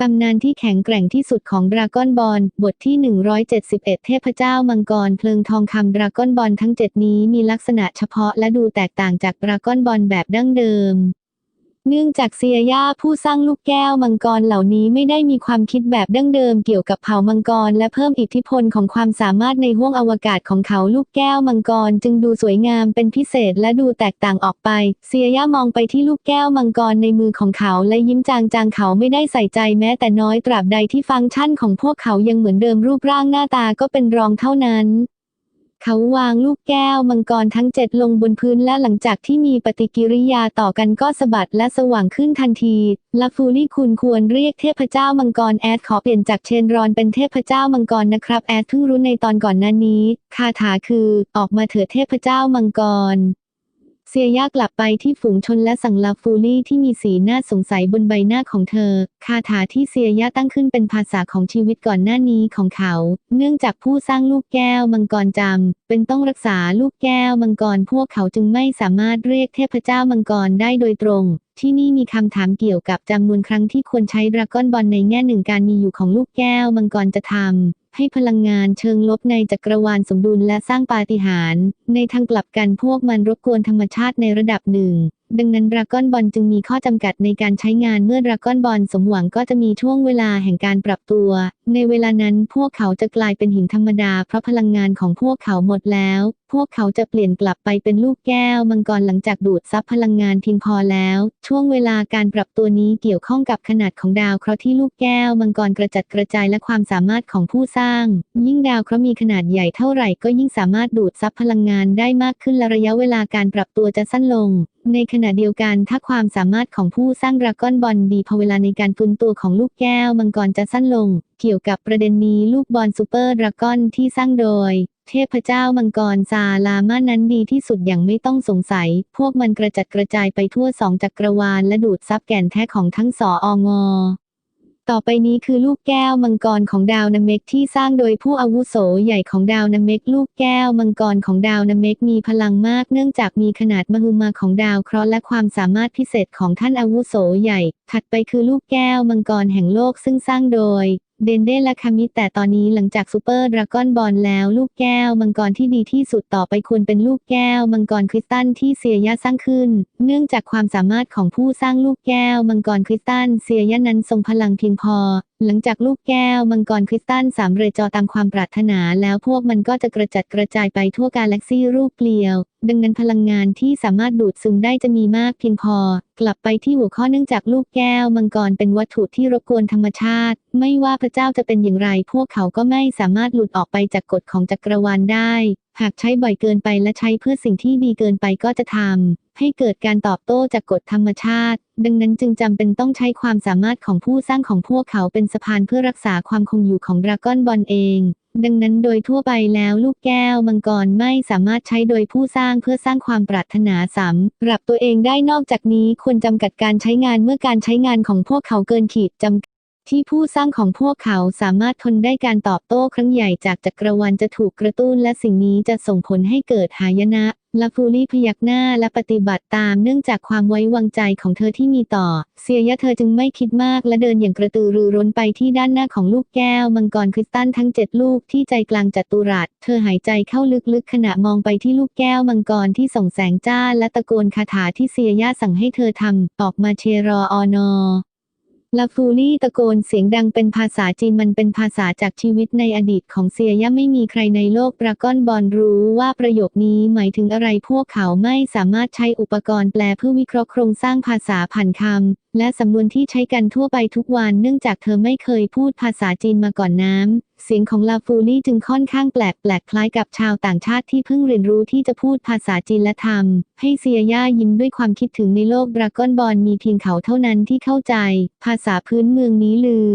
ตำนานที่แข็งแกร่งที่สุดของดราก้อนบอลบทที่ 171 เทพเจ้ามังกรเพลิงทองคำดราก้อนบอลทั้ง 7 นี้มีลักษณะเฉพาะและดูแตกต่างจากดราก้อนบอลแบบดั้งเดิม เนื่องจากเซียย่าผู้สร้างลูกแก้วมังกรเหล่านี้ไม่ได้มีความคิดแบบดั้งเดิมเกี่ยวกับเผ่ามังกรและเพิ่มอิทธิพลของความสามารถในห้วงอวกาศของเขาลูกแก้วมังกรจึงดูสวยงามเป็นพิเศษและดูแตกต่างออกไป เซียย่ามองไปที่ลูกแก้วมังกรในมือของเขาและยิ้มจางๆเขาไม่ได้ใส่ใจแม้แต่น้อยตราบใดที่ฟังก์ชันของพวกเขายังเหมือนเดิมรูปร่างหน้าตาก็เป็นรองเท่านั้น เขาวางลูกแก้วมังกรทั้งเจ็ดลงบนพื้นและหลังจากที่มีปฏิกิริยาต่อกันก็สะบัดและสว่างขึ้นทันที ลาฟูลี่คุณควรเรียกเทพเจ้ามังกรแอดขอเปลี่ยนจากเชนรอนเป็นเทพเจ้ามังกรนะครับแอดเพิ่งรู้ในตอนก่อนหน้านี้ คาถาคือ ออกมาเถิดเทพเจ้ามังกร เซียย่ากลับไปที่ฝูงชนและสั่งลาฟูลี่ที่มีสีหน้าสงสัยบนใบหน้าของเธอ คาถาที่เซียย่าตั้งขึ้นเป็นภาษาของชีวิตก่อนหน้านี้ของเขา เนื่องจากผู้สร้างลูกแก้วมังกรจำเป็นต้องรักษาลูกแก้วมังกรพวกเขาจึงไม่สามารถเรียกเทพเจ้ามังกรได้โดยตรง ที่นี่มีคำถามเกี่ยวกับจำนวนครั้งที่ควรใช้ดราก้อนบอลในแง่หนึ่งการมีอยู่ของลูกแก้วมังกรจะทำ ให้พลังงานเชิงลบในจักรวาลสมดุลและสร้างปาฏิหาริย์ในทางกลับกันพวกมันรบกวนธรรมชาติในระดับหนึ่ง ดังนั้นดราก้อนบอลจึงมีข้อจำกัดในการใช้งานเมื่อดราก้อนบอลสมหวังก็จะมีช่วงเวลาแห่งการปรับตัว ในเวลานั้นพวกเขาจะกลายเป็นหินธรรมดาเพราะพลังงานของพวกเขาหมดแล้ว พวกเขาจะเปลี่ยนกลับไปเป็นลูกแก้วมังกรหลังจากดูดซับพลังงานเพียงพอแล้ว ช่วงเวลาการปรับตัวนี้เกี่ยวข้องกับขนาดของดาวเคราะห์ที่ลูกแก้วมังกรกระจัดกระจายและความสามารถของผู้สร้าง ยิ่งดาวเคราะห์มีขนาดใหญ่เท่าไหร่ก็ยิ่งสามารถดูดซับพลังงานได้มากขึ้นและระยะเวลาการปรับตัวจะสั้นลง ในขณะเดียวกันถ้าความสามารถของผู้สร้างดราก้อนบอลดีพอเวลาในการฟื้นตัวของลูกแก้วมังกรจะสั้นลง เกี่ยวกับประเด็นนี้ลูกบอลซูเปอร์ดราก้อนที่สร้างโดย เทพเจ้ามังกรซาลามานั้นดีที่สุดอย่างไม่ต้องสงสัย พวกมันกระจัดกระจายไปทั่วสองจักรวาลและดูดซับแก่นแท้ของทั้งสอองอต่อไปนี้คือลูกแก้วมังกรของดาวนาเมกที่สร้างโดยผู้อาวุโสใหญ่ของดาวนาเมกลูกแก้วมังกรของดาวนาเมกมีพลังมากเนื่องจากมีขนาดมหึมาของดาวเคราะห์และความสามารถพิเศษของท่านอาวุโสใหญ่ ถัดไปคือลูกแก้วมังกรแห่งโลกซึ่งสร้างโดย เดนเดและคามิแต่ตอนนี้หลังจากซูเปอร์ดราก้อนบอลแล้วลูกแก้วมังกรที่ดีที่สุดต่อไปควรเป็นลูกแก้วมังกรคริสตัลที่เซียยะสร้างขึ้น เนื่องจากความสามารถของผู้สร้างลูกแก้วมังกรคริสตัลเซียยะนั้นทรงพลังเพียงพอ หลังจากลูกแก้วมังกรคริสตัลสามเรจอตามความปรารถนาแล้วพวกมันก็จะกระจัดกระจายไปทั่วกาแล็กซี่รูปเกลียว ดังนั้นพลังงานที่สามารถดูดซึมได้จะมีมากเพียงพอ กลับไปที่หัวข้อเนื่องจากลูกแก้วมังกรเป็นวัตถุที่รบกวนธรรมชาติ ไม่ว่าพระเจ้าจะเป็นอย่างไร พวกเขาก็ไม่สามารถหลุดออกไปจากกฎของจักรวาลได้ หากใช้บ่อยเกินไปและใช้เพื่อสิ่งที่ดีเกินไปก็จะทำให้เกิดการตอบโต้จากกฎธรรมชาติ ดังนั้นจึงจำเป็นต้องใช้ความสามารถของผู้สร้างของพวกเขาเป็นสะพานเพื่อรักษาความคงอยู่ของดราก้อนบอลเอง ดังนั้นโดยทั่วไปแล้วลูกแก้วมังกรไม่สามารถใช้โดยผู้สร้างเพื่อสร้างความปรารถนาสำหรับตัวเองได้นอกจากนี้ควรจำกัดการใช้งานเมื่อการใช้งานของพวกเขาเกินขีดจำ ที่ผู้สร้างของพวกเขาสามารถทนได้การตอบโต้ครั้งใหญ่จากจักรวาลจะถูกกระตุ้นและสิ่งนี้จะส่งผลให้เกิดหายนะลาฟูลี่พยักหน้าและปฏิบัติตามเนื่องจากความไว้วางใจของเธอที่มีต่อ เซียยะเธอจึงไม่คิดมากและเดินอย่างกระตือรือร้นไปที่ด้านหน้าของลูกแก้ว มังกรคริสตัลทั้งเจ็ดลูกที่ใจกลางจัตุรัสเธอหายใจเข้าลึกๆ ขณะมองไปที่ลูกแก้วมังกรที่ส่องแสงจ้าและตะโกนคาถาที่เซียยะสั่งให้เธอทำออกมาเชรออนอ ลาฟูลี่ตะโกนเสียงดังเป็นภาษาจีนมันเป็นภาษาจากชีวิตในอดีตของเซียย่าไม่มีใครในโลกปราก้อนบอลรู้ว่าประโยคนี้หมายถึงอะไรพวกเขาไม่สามารถใช้อุปกรณ์แปลเพื่อวิเคราะห์โครงสร้างภาษาผ่านคำและสำนวนที่ใช้กันทั่วไปทุกวันเนื่องจากเธอไม่เคยพูดภาษาจีนมาก่อนน้ำ เสียงของลาฟูนี่จึงค่อนข้างแปลกแปลกคล้ายกับชาวต่างชาติที่เพิ่งเรียนรู้ที่จะพูดภาษาจีนและทำให้เซียย่ายิ้มด้วยความคิดถึงในโลกดราก้อนบอลมีเพียงเขาเท่านั้นที่เข้าใจ ภาษาพื้นเมืองนี้ลือ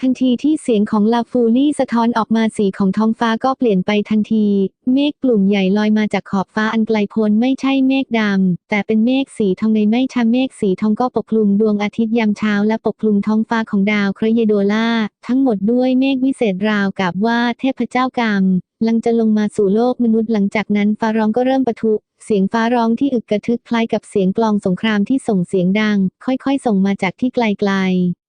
ทันทีที่เสียงของลาฟูลี่สะท้อนออกมาสีของท้องฟ้าก็เปลี่ยนไปทันที เมฆกลุ่มใหญ่ลอยมาจากขอบฟ้าอันไกลโพ้นไม่ใช่เมฆดำ แต่เป็นเมฆสีทองในไม่ใช่เมฆสีทองก็ปกคลุมดวงอาทิตย์ยามเช้าและปกคลุมท้องฟ้าของดาวเครเยโดล่า ทั้งหมดด้วยเมฆวิเศษราวกับว่าเทพเจ้ากรรมลังจะลงมาสู่โลกมนุษย์หลังจากนั้นฟ้าร้องก็เริ่มปะทุ เสียงฟ้าร้องที่อึกกระทึกคล้ายกับเสียงกลองสงครามที่ส่งเสียงดัง ค่อยๆ ส่งมาจากที่ไกลๆ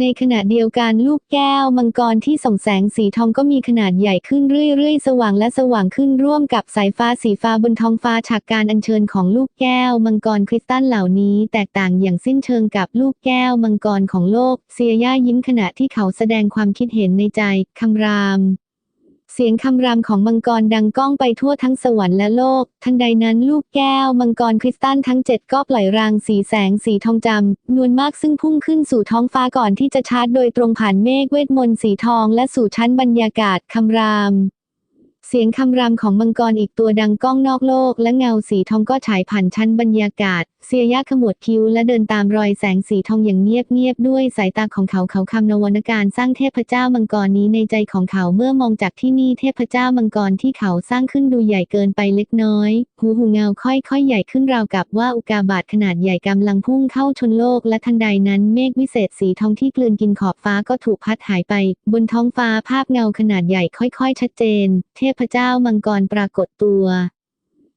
ในขณะเดียวกันลูกแก้วมังกรที่ส่องแสงสีทองก็มีขนาดใหญ่ขึ้นเรื่อยๆ สว่างและสว่างขึ้นร่วมกับสายฟ้าสีฟ้าบนท้องฟ้าฉากการอัญเชิญของลูกแก้วมังกรคริสตัลเหล่านี้แตกต่างอย่างสิ้นเชิงกับลูกแก้วมังกรของโลก เซียย่ายิ้มขณะที่เขาแสดงความคิดเห็นในใจคำราม เสียงคำรามของมังกรดังก้องไปทั่วทั้งสวรรค์และโลก ทันใดนั้นลูกแก้วมังกรคริสตัลทั้งเจ็ดก็ปล่อยรางสีแสงสีทองจำนวนมากซึ่งพุ่งขึ้นสู่ท้องฟ้าก่อนที่จะชาร์จโดยตรงผ่านเมฆเวทมนต์สีทองและสู่ชั้นบรรยากาศคำราม เสียงคำรามของมังกรอีกตัวดังก้องนอกโลก และเงาสีทองก็ฉายผ่านชั้นบรรยากาศ เสียยะขมวดคิ้วและเดินตามรอยแสงสีทองอย่างเงียบๆด้วยสายตาของเขาเขาคำนวรการสร้างเทพเจ้ามังกรนี้ในใจของเขาเมื่อมองจากที่นี่เทพเจ้ามังกรที่เขาสร้างขึ้นดูใหญ่เกินไปเล็กน้อย หูหูเงาค่อยๆ ใหญ่ขึ้นราวกับว่าอุกาบาตขนาดใหญ่กำลังพุ่งเข้าชนโลกและทันใดนั้นเมฆวิเศษสีทองที่กลืนกินขอบฟ้าก็ถูกพัดหายไป บนท้องฟ้าภาพเงาขนาดใหญ่ค่อยๆ ชัดเจน เทพเจ้ามังกรปรากฏตัว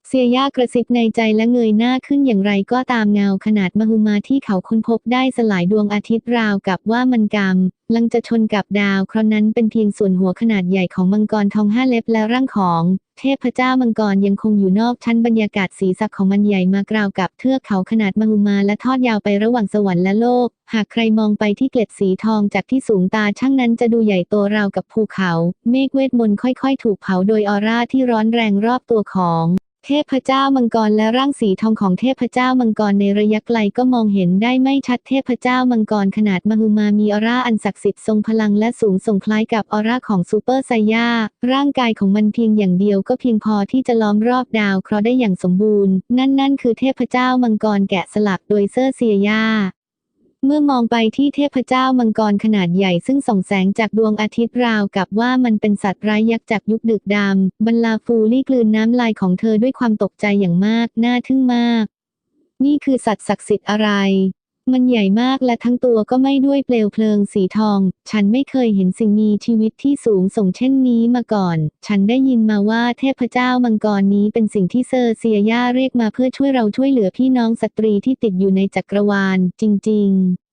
เซียย่ากระซิบในใจและเงยหน้าขึ้นอย่างไรก็ตามเงาขนาดมหึมาที่เขาค้นพบได้สลายดวงอาทิตย์ราวกับว่ามันกำลังจะชนกับดาวเคราะห์นั้นเป็นเพียงส่วนหัวขนาดใหญ่ของมังกรทองห้าเล็บและร่างของ เทพเจ้ามังกรยังคงอยู่นอกชั้นบรรยากาศสีสักของมันใหญ่มากราวกับเทือกเขาขนาดมหึมาและทอดยาวไประหว่างสวรรค์และโลก หากใครมองไปที่เกล็ดสีทองจากที่สูงตาช่างนั้นจะดูใหญ่โตราวกับภูเขา เมฆเวทมนต์ค่อย ๆ ถูกเผาโดยออร่าที่ร้อนแรงรอบตัวของ เทพเจ้ามังกรและร่างสีทองของเทพเจ้ามังกรในระยะไกลก็มองเห็นได้ไม่ชัดเทพเจ้ามังกรขนาดมหึมามีออร่าอันศักดิ์สิทธิ์ทรงพลังและสูงส่งคล้ายกับออร่าของซูเปอร์ไซย่าร่างกายของมันเพียงอย่างเดียวก็เพียงพอที่จะล้อมรอบดาวเคราะห์ได้อย่างสมบูรณ์ นั่นนั่นคือเทพเจ้ามังกรแกะสลักโดยเซอร์เซียย่า เมื่อมองไปที่เทพเจ้ามังกรขนาดใหญ่ซึ่งส่องแสงจากดวงอาทิตย์ราวกับว่ามันเป็นสัตว์ร้ายยักษ์จากยุคดึกดำบรรลาฟูลี่กลืนน้ำลายของเธอด้วยความตกใจอย่างมาก น่าทึ่งมาก นี่คือสัตว์ศักดิ์สิทธิ์อะไร มันใหญ่มากและทั้งตัวก็ไม่ด้วยเปลวเพลิงสีทอง ฉันไม่เคยเห็นสิ่งมีชีวิตที่สูงส่งเช่นนี้มาก่อน ฉันได้ยินมาว่าเทพเจ้ามังกรนี้เป็นสิ่งที่เซอร์เซียย่าเรียกมาเพื่อช่วยเราช่วยเหลือพี่น้องสตรีที่ติดอยู่ในจักรวาล จริง ๆ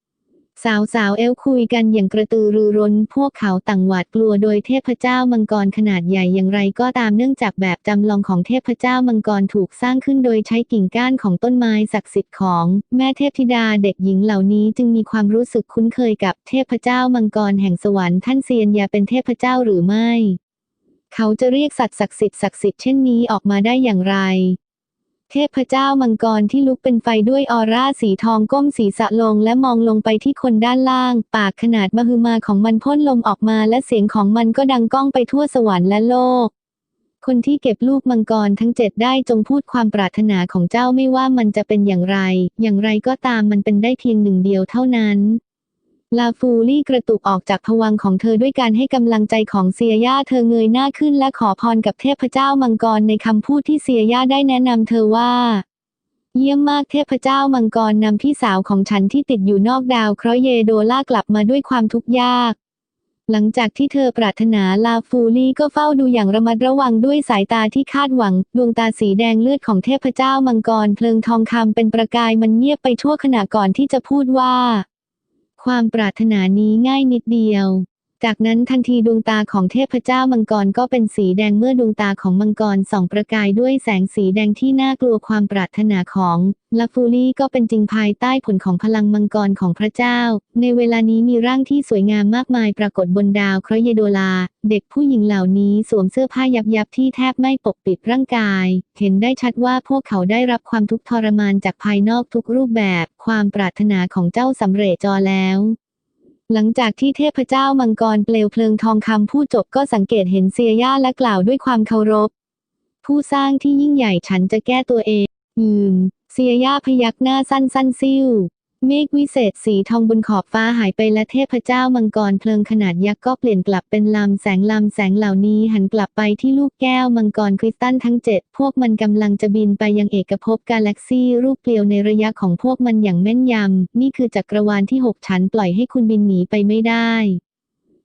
สาวสาวๆเอลคุยกันอย่างกระตือรือร้น พวกเขาต่างหวาดกลัวโดยเทพเจ้ามังกรขนาดใหญ่อย่างไรก็ตามเนื่องจากแบบจำลองของเทพเจ้ามังกรถูกสร้างขึ้นโดยใช้กิ่งก้านของต้นไม้ศักดิ์สิทธิ์ของแม่เทพธิดาเด็กหญิงเหล่านี้จึงมีความรู้สึกคุ้นเคยกับเทพเจ้ามังกรแห่งสวรรค์ท่านเซียนยาเป็นเทพเจ้าหรือไม่ เขาจะเรียกสัตว์ศักดิ์สิทธิ์ศักดิ์สิทธิ์เช่นนี้ออกมาได้อย่างไร เทพเจ้ามังกรที่ลุกเป็นไฟด้วยออร่าสีทองก้มศีรษะลงและมองลงไปที่คนด้านล่าง ปากขนาดมหึมาของมันพ่นลมออกมาและเสียงของมันก็ดังก้องไปทั่วสวรรค์และโลก คนที่เก็บลูกมังกรทั้งเจ็ดได้จงพูดความปรารถนาของเจ้าไม่ว่ามันจะเป็นอย่างไร อย่างไรก็ตามมันเป็นได้เพียงหนึ่งเดียวเท่านั้น ลาฟูลี่กระตุกออกจากผวังของเธอด้วยการให้กำลังใจของเซียย่าเธอเงยหน้าขึ้นและขอพรกับเทพเจ้ามังกรในคำพูดที่เซียย่าได้แนะนำเธอว่า เยี่ยมมากเทพเจ้ามังกรนำพี่สาวของฉันที่ติดอยู่นอกดาวเคราะห์เยโดล่ากลับมาด้วยความทุกข์ยาก หลังจากที่เธอปรารถนาลาฟูลี่ก็เฝ้าดูอย่างระมัดระวังด้วยสายตาที่คาดหวัง ดวงตาสีแดงเลือดของเทพเจ้ามังกรเพลิงทองคำเป็นประกายมันเงียบไปชั่วขณะก่อนที่จะพูดว่า ความปรารถนานี้ง่ายนิดเดียว จากนั้นทันทีดวงตาของเทพเจ้ามังกรก็เป็นสีแดงเมื่อดวงตาของมังกรส่องประกายด้วยแสงสีแดงที่น่ากลัวความปรารถนาของลาฟูลี่ก็เป็นจริงภายใต้ผลของพลังมังกรของพระเจ้า ในเวลานี้มีร่างที่สวยงามมากมายปรากฏบนดาวเคราะห์เยโดลา เด็กผู้หญิงเหล่านี้สวมเสื้อผ้ายับยับที่แทบไม่ปกปิดร่างกาย เห็นได้ชัดว่าพวกเขาได้รับความทุกข์ทรมานจากภายนอกทุกรูปแบบ ความปรารถนาของเจ้าสำเร็จจอแล้ว หลังจากที่เทพเจ้ามังกรเปลวเพลิงทองคำผู้จบก็สังเกตเห็นเซียย่าและกล่าวด้วยความเคารพ ผู้สร้างที่ยิ่งใหญ่ฉันจะแก้ตัวเอง อืม เซียย่าพยักหน้าสั้นสั้นซิ่ว เมฆวิเศษสีทองบนขอบฟ้าหายไปและเทพเจ้ามังกรเพลิงขนาดยักษ์ก็เปลี่ยนกลับเป็นลำแสงลำแสงเหล่านี้หันกลับไปที่ลูกแก้วมังกรคริสตัลทั้งเจ็ดพวกมันกำลังจะบินไปยังเอกภพกาแล็กซี่รูปเกลียวในระยะของพวกมันอย่างแม่นยำ นี่คือจักรวาลที่หกชั้นปล่อยให้คุณบินหนีไปไม่ได้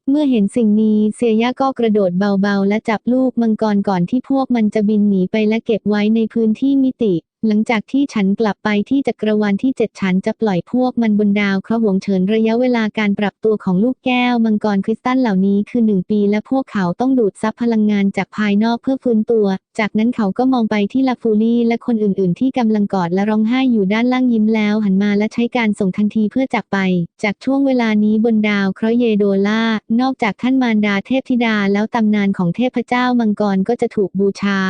เมื่อเห็นสิ่งนี้เซียย่าก็กระโดดเบาๆ และจับลูกมังกรก่อนที่พวกมันจะบินหนีไปและเก็บไว้ในพื้นที่มิติ หลังจากที่ฉันกลับไปที่จักรวาลที่เจ็ดฉันจะปล่อยพวกมันบนดาวเคราะห์หวงเฉินระยะเวลาการปรับตัวของลูกแก้วมังกรคริสตัลเหล่านี้คือหนึ่งปีและพวกเขาต้องดูดซับพลังงานจากภายนอกเพื่อฟื้นตัว จากนั้นเขาก็มองไปที่ลาฟูลี่และคนอื่น ๆ ที่กำลังกอดและร้องไห้อยู่ด้านล่างยิ้มแล้ว หันมาและใช้การส่งทันทีเพื่อจากไป จากช่วงเวลานี้บนดาวเคราะห์เยโดลานอกจากท่านมารดาเทพธิดาแล้วตำนานของเทพเจ้ามังกรก็จะถูกบูชา